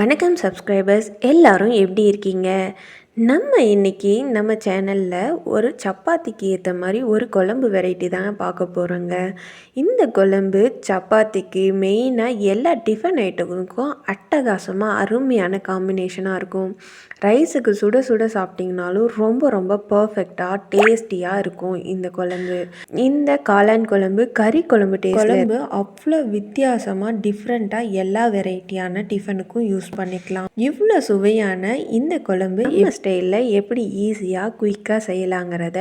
வணக்கம் சப்ஸ்கிரைபர்ஸ் எல்லாரும் எப்படி இருக்கீங்க? நம்ம இன்னைக்கு நம்ம சேனலில் ஒரு சப்பாத்திக்கு ஏற்ற மாதிரி ஒரு குழம்பு வெரைட்டி தான் பார்க்க போகிறோங்க இந்த குழம்பு சப்பாத்திக்கு மெயினாக எல்லா டிஃபன் ஐட்டங்களுக்கும் அட்டகாசமாக அருமையான காம்பினேஷனாக இருக்கும். ரைஸுக்கு சுட சுட சாப்பிட்டிங்கனாலும் ரொம்ப ரொம்ப பர்ஃபெக்டாக டேஸ்டியாக இருக்கும் இந்த குழம்பு. இந்த காளான் குழம்பு கறி குழம்பு டேஸ்ட் குழம்பு அவ்வளோ வித்தியாசமாக டிஃப்ரெண்ட்டாக எல்லா வெரைட்டியான டிஃபனுக்கும் யூஸ் பண்ணிக்கலாம். இவ்வளோ சுவையான இந்த குழம்பு ஸ்டைலில் எப்படி ஈஸியாக குயிக்காக செய்யலாங்கிறத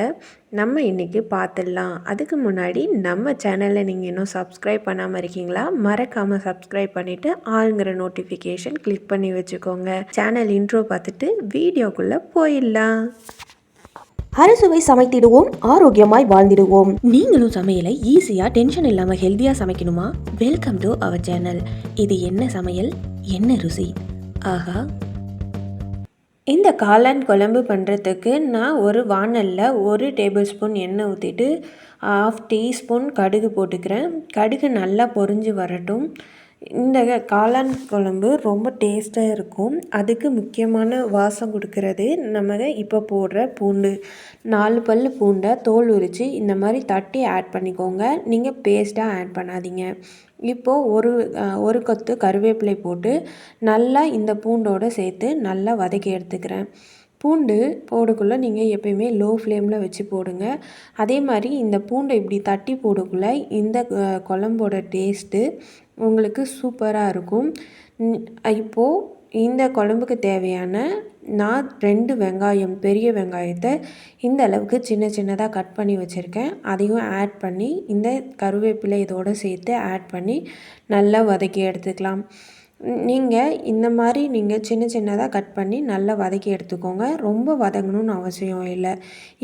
நம்ம இன்றைக்கி பார்த்துடலாம். அதுக்கு முன்னாடி நம்ம சேனலை நீங்கள் இன்னும் சப்ஸ்கிரைப் பண்ணாமல் இருக்கீங்களா மறக்காமல் சப்ஸ்கிரைப் பண்ணிவிட்டு ஆளுங்கிற நோட்டிஃபிகேஷன் கிளிக் பண்ணி வச்சுக்கோங்க. சேனல் இன்ட்ரோ பார்த்துட்டு வீடியோக்குள்ளே போயிடலாம். அறுசுவை சமைத்திடுவோம் ஆரோக்கியமாய் வாழ்ந்திடுவோம். நீங்களும் சமையலை ஈஸியாக டென்ஷன் இல்லாமல் ஹெல்த்தியாக சமைக்கணுமா? Welcome to our channel. இது என்ன சமையல்? என்ன ருசி? ஆஹா இந்த காளான் குழம்பு பண்ணுறதுக்கு நான் ஒரு வாணலில் ஒரு டேபிள் ஸ்பூன் எண்ணெய் ஊற்றிட்டு ஆஃப் டீஸ்பூன் கடுகு போட்டுக்கிறேன். கடுகு நல்லா பொரிஞ்சு வரட்டும். இந்த காளான் குழம்பு ரொம்ப டேஸ்ட்டாக இருக்கும். அதுக்கு முக்கியமான வாசம் கொடுக்கறது நம்ம இப்போ போடுற பூண்டு. நாலு பல் பூண்டை தோல் உரித்து இந்த மாதிரி தட்டி ஆட் பண்ணிக்கோங்க. நீங்கள் பேஸ்ட்டாக ஆட் பண்ணாதீங்க. இப்போது ஒரு ஒரு கொத்து கருவேப்பிலை போட்டு நல்லா இந்த பூண்டோடு சேர்த்து நல்லா வதக்கி எடுத்துக்கிறேன். பூண்டு போடக்குள்ளே நீங்கள் எப்பயுமே லோ ஃப்ளேமில் வச்சு போடுங்க. அதே மாதிரி இந்த பூண்டை இப்படி தட்டி போடக்குள்ளே இந்த குழம்போட டேஸ்ட்டு உங்களுக்கு சூப்பராக இருக்கும். இப்போது இந்த குழம்புக்கு தேவையான நான் ரெண்டு வெங்காயம் பெரிய வெங்காயத்தை இந்த அளவுக்கு சின்ன சின்னதாக கட் பண்ணி வச்சுருக்கேன். அதையும் ஆட் பண்ணி இந்த கருவேப்பிலை இதோடு சேர்த்து ஆட் பண்ணி நல்லா வதக்கி எடுத்துக்கலாம். நீங்கள் இந்த மாதிரி நீங்கள் சின்ன சின்னதாக கட் பண்ணி நல்லா வதக்கி எடுத்துக்கோங்க. ரொம்ப வதங்கணும்னு அவசியம் இல்லை.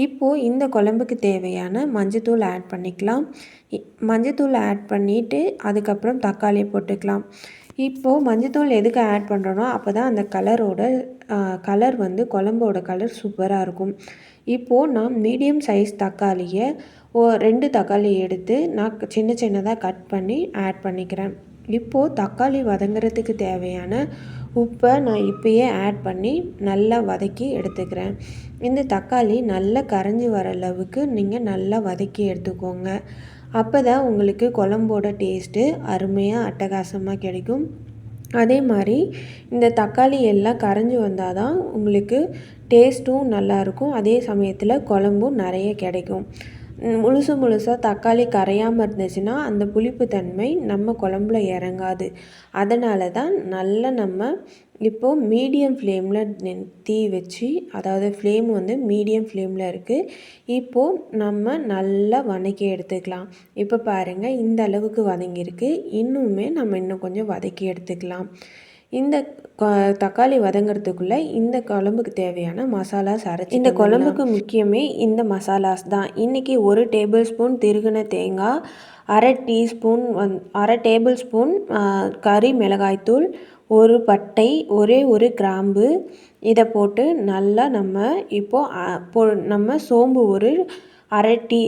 இப்போது இந்த குழம்புக்கு தேவையான மஞ்சத்தூள் ஆட் பண்ணிக்கலாம். மஞ்சத்தூள் ஆட் பண்ணிவிட்டு அதுக்கப்புறம் தக்காளி போட்டுக்கலாம். இப்போது மஞ்சத்தூள் எதுக்கு ஆட் பண்ணுறோன்னா அப்போ தான் அந்த கலரோட கலர் வந்து குழம்போட கலர் சூப்பராக இருக்கும். இப்போது நான் மீடியம் சைஸ் தக்காளியை ஓ ரெண்டு தக்காளி எடுத்து நான் சின்ன சின்னதாக கட் பண்ணி ஆட் பண்ணிக்கிறேன். இப்போது தக்காளி வதங்குறதுக்கு தேவையான உப்பை நான் இப்பயே ஆட் பண்ணி நல்லா வதக்கி எடுத்துக்கிறேன். இந்த தக்காளி நல்லா கரைஞ்சி வர அளவுக்கு நீங்கள் நல்லா வதக்கி எடுத்துக்கோங்க. அப்போ தான் உங்களுக்கு குழம்போட டேஸ்ட்டு அருமையாக அட்டகாசமாக கிடைக்கும். அதே மாதிரி இந்த தக்காளி எல்லாம் கரைஞ்சி வந்தால் தான் உங்களுக்கு டேஸ்ட்டும் நல்லாயிருக்கும் அதே சமயத்தில் குழம்பும் நிறைய கிடைக்கும். முழுசு முழுசாக தக்காளி கரையாமல் இருந்துச்சுன்னா அந்த புளிப்பு தன்மை நம்ம குழம்புல இறங்காது. அதனால தான் நல்லா நம்ம இப்போது மீடியம் ஃப்ளேமில் தீ வச்சு அதாவது ஃப்ளேம் வந்து மீடியம் ஃப்ளேமில் இருக்குது இப்போது நம்ம நல்லா வதக்கி எடுத்துக்கலாம். இப்போ பாருங்கள் இந்த அளவுக்கு வதங்கியிருக்கு. இன்னுமே நம்ம இன்னும் கொஞ்சம் வதக்கி எடுத்துக்கலாம். இந்த தக்காளி வதங்கிறதுக்குள்ளே இந்த குழம்புக்கு தேவையான மசாலாஸ் அரைச்சி இந்த குழம்புக்கு முக்கியமே இந்த மசாலாஸ் தான். இன்றைக்கி ஒரு டேபிள் ஸ்பூன் திருகுன தேங்காய் அரை டீஸ்பூன் வந் அரை டேபிள் ஸ்பூன் கறி மிளகாய்த்தூள் ஒரு பட்டை ஒரே ஒரு கிராம்பு. இதை போட்டு நல்லா நம்ம இப்போது நம்ம சோம்பு ஒரு அரை டீ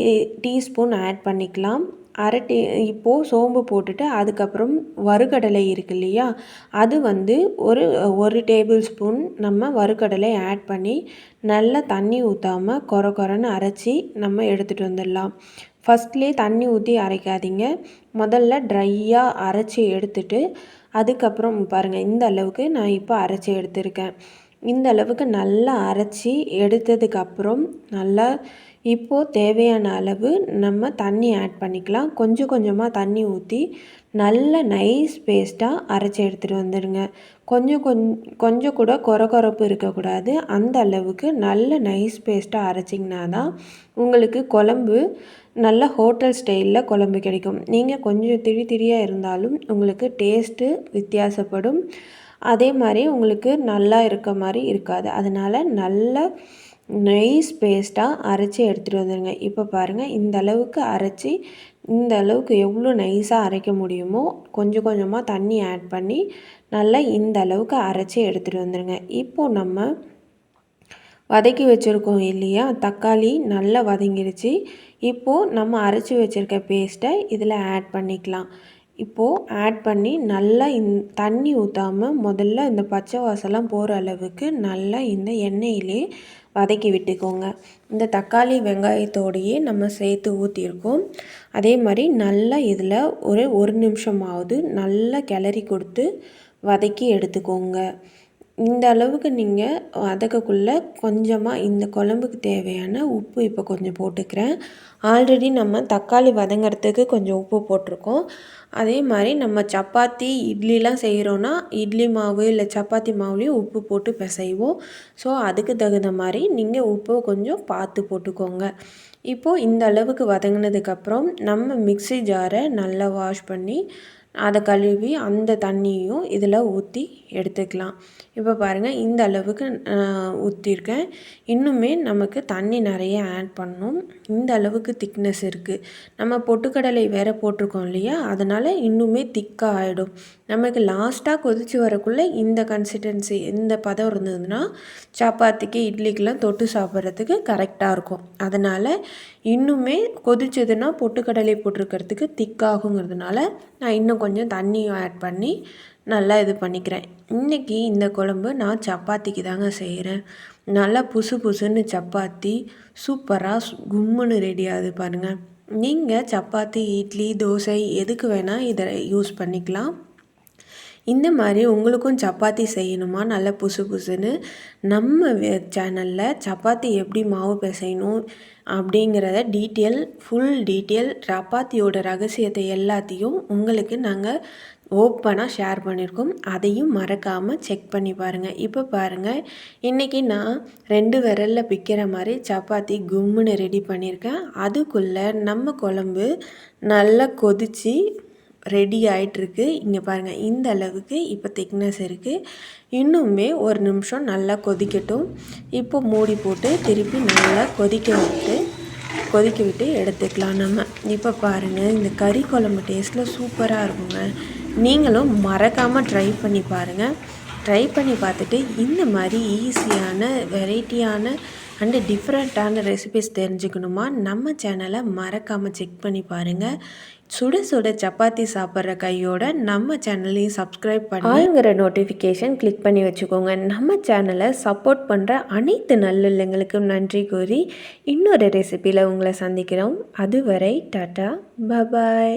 டீஸ்பூன் ஆட் பண்ணிக்கலாம். அரட்டி இப்போது சோம்பு போட்டுட்டு அதுக்கப்புறம் வறுக்கடலை இருக்கு இல்லையா? அது வந்து ஒரு ஒரு டேபிள் ஸ்பூன் நம்ம வறுக்கடலை ஆட் பண்ணி நல்லா தண்ணி ஊற்றாமல் கொர கொரன்னு அரைச்சி நம்ம எடுத்துகிட்டு வந்துடலாம். ஃபஸ்ட்லேயே தண்ணி ஊற்றி அரைக்காதீங்க. முதல்ல ட்ரையாக அரைச்சி எடுத்துட்டு அதுக்கப்புறம் பாருங்கள் இந்த அளவுக்கு நான் இப்போ அரைச்சி எடுத்திருக்கேன். இந்த அளவுக்கு நல்லா அரைச்சி எடுத்ததுக்கப்புறம் நல்லா இப்போது தேவையான அளவு நம்ம தண்ணி ஆட் பண்ணிக்கலாம். கொஞ்சம் கொஞ்சமாக தண்ணி ஊற்றி நல்ல நைஸ் பேஸ்ட்டாக அரைச்சி எடுத்துகிட்டு வந்துடுங்க. கொஞ்சம் கொஞ்சம் கூட குற இருக்கக்கூடாது. அந்த அளவுக்கு நல்ல நைஸ் பேஸ்ட்டாக அரைச்சிங்கன்னா தான் உங்களுக்கு குழம்பு நல்ல ஹோட்டல் ஸ்டைலில் குழம்பு கிடைக்கும். நீங்கள் கொஞ்சம் திரி திரியாக இருந்தாலும் உங்களுக்கு டேஸ்ட்டு வித்தியாசப்படும். அதே மாதிரி உங்களுக்கு நல்லா இருக்க மாதிரி இருக்காது. அதனால் நல்ல நைஸ் பேஸ்ட்டாக அரைச்சி எடுத்துகிட்டு வந்துடுங்க இப்போ பாருங்கள் இந்த அளவுக்கு அரைச்சி இந்த அளவுக்கு எவ்வளோ நைஸாக அரைக்க முடியுமோ கொஞ்சம் கொஞ்சமாக தண்ணி ஆட் பண்ணி நல்லா இந்த அளவுக்கு அரைச்சி எடுத்துகிட்டு வந்துடுங்க இப்போது நம்ம வதக்கி வச்சுருக்கோம் இல்லையா? தக்காளி நல்லா வதங்கிடுச்சு இப்போது நம்ம அரைச்சி வச்சுருக்க பேஸ்ட்டை இதில் ஆட் பண்ணிக்கலாம். இப்போது ஆட் பண்ணி நல்லா இந் தண்ணி ஊற்றாமல் முதல்ல இந்த பச்சை வாசலாம் போகிற அளவுக்கு நல்லா இந்த எண்ணெயிலே வதக்கி விட்டுக்கோங்க. இந்த தக்காளி வெங்காயத்தோடையே நம்ம சேர்த்து ஊற்றிருக்கோம் அதே மாதிரி நல்லா இதில் ஒரு ஒரு நிமிஷமாவது நல்லா கிளறி கொடுத்து வதக்கி எடுத்துக்கோங்க. இந்த அளவுக்கு நீங்கள் வதக்கக்குள்ளே கொஞ்சமாக இந்த குழம்புக்கு தேவையான உப்பு இப்போ கொஞ்சம் போட்டுக்கிறேன். ஆல்ரெடி நம்ம தக்காளி வதங்கிறதுக்கு கொஞ்சம் உப்பு போட்டிருக்கோம். அதே மாதிரி நம்ம சப்பாத்தி இட்லிலாம் செய்கிறோன்னா இட்லி மாவு இல்லை சப்பாத்தி மாவுலேயும் உப்பு போட்டு பிசைவோம். ஸோ அதுக்கு தகுந்த மாதிரி நீங்கள் உப்பு கொஞ்சம் பார்த்து போட்டுக்கோங்க. இப்போது இந்த அளவுக்கு வதங்கினதுக்கப்புறம் நம்ம மிக்ஸி ஜாரை நல்லா வாஷ் பண்ணி அதை கழுவி அந்த தண்ணியும் இதில் ஊற்றி எடுத்துக்கலாம். இப்போ பாருங்கள் இந்த அளவுக்கு ஊற்றிருக்கேன். இன்னுமே நமக்கு தண்ணி நிறைய ஆட் பண்ணணும். இந்த அளவுக்கு திக்னஸ் இருக்குது நம்ம பொட்டுக்கடலை வேற போட்டிருக்கோம் இல்லையா? அதனால் இன்னுமே திக்காக ஆகிடும் நமக்கு லாஸ்ட்டாக கொதித்து வரக்குள்ளே இந்த கன்சிஸ்டன்சி இந்த பதம் இருந்ததுன்னா சப்பாத்திக்கு இட்லிக்கெலாம் தொட்டு சாப்பிட்றதுக்கு கரெக்டாக இருக்கும். அதனால் இன்னுமே கொதிச்சதுன்னா பொட்டுக்கடலை போட்டிருக்கிறதுக்கு திக்காகுங்கிறதுனால நான் இன்னும் கொஞ்சம் தண்ணியும் ஆட் பண்ணி நல்லா இது பண்ணிக்கிறேன். இன்றைக்கி இந்த குழம்பு நான் சப்பாத்திக்கு தாங்க செய்கிறேன் நல்லா புசு புசுன்னு சப்பாத்தி சூப்பராக கும்முன்னு ரெடி ஆகுது பாருங்கள் நீங்கள் சப்பாத்தி இட்லி தோசை எதுக்கு வேணால் இதை யூஸ் பண்ணிக்கலாம். இந்த மாதிரி உங்களுக்கும் சப்பாத்தி செய்யணுமா? நல்ல புசு புசுன்னு நம்ம சேனலில் சப்பாத்தி எப்படி மாவு பிசையணும் அப்படிங்கிறத டீட்டெயில் ஃபுல் டீட்டெயில் சப்பாத்தியோட ரகசியத்தை எல்லாத்தையும் உங்களுக்கு நாங்கள் ஓப்பனாக ஷேர் பண்ணியிருக்கோம் அதையும் மறக்காமல் செக் பண்ணி பாருங்கள் இப்போ பாருங்கள் இன்றைக்கி நான் ரெண்டு விரலில் பிக்கிற மாதிரி சப்பாத்தி கும்முன்னு ரெடி பண்ணியிருக்கேன் அதுக்குள்ளே நம்ம குழம்பு நல்லா கொதித்து ரெடி ஆகிட்டுருக்கு இங்கே பாருங்கள் இந்த அளவுக்கு இப்போ திக்னஸ் இருக்குது இன்னுமே ஒரு நிமிஷம் நல்லா கொதிக்கட்டும். இப்போ மூடி போட்டு திருப்பி நல்லா கொதிக்க விட்டு கொதிக்க விட்டு எடுத்துக்கலாம் நம்ம. இப்போ பாருங்கள் இந்த கறி குழம்பு டேஸ்ட்டில் சூப்பராக இருக்குங்க. நீங்களும் மறக்காமல் ட்ரை பண்ணி பாருங்கள் ட்ரை பண்ணி பார்த்துட்டு இந்த மாதிரி ஈஸியான வெரைட்டியான அண்டு டிஃப்ரெண்ட்டான ரெசிபிஸ் தெரிஞ்சுக்கணுமா? நம்ம சேனலை மறக்காமல் செக் பண்ணி பாருங்கள் சுட சுட சப்பாத்தி சாப்பிட்ற கையோட நம்ம சேனலையும் சப்ஸ்கிரைப் பண்ணி ஆளுங்கிற நோட்டிஃபிகேஷன் கிளிக் பண்ணி வச்சுக்கோங்க. நம்ம சேனலை சப்போர்ட் பண்ணுற அனைத்து நல்லுள்ளங்களுக்கும் நன்றி கூறி இன்னொரு ரெசிபியில் உங்களை சந்திக்கிறோம். அதுவரை டாட்டா பபாய்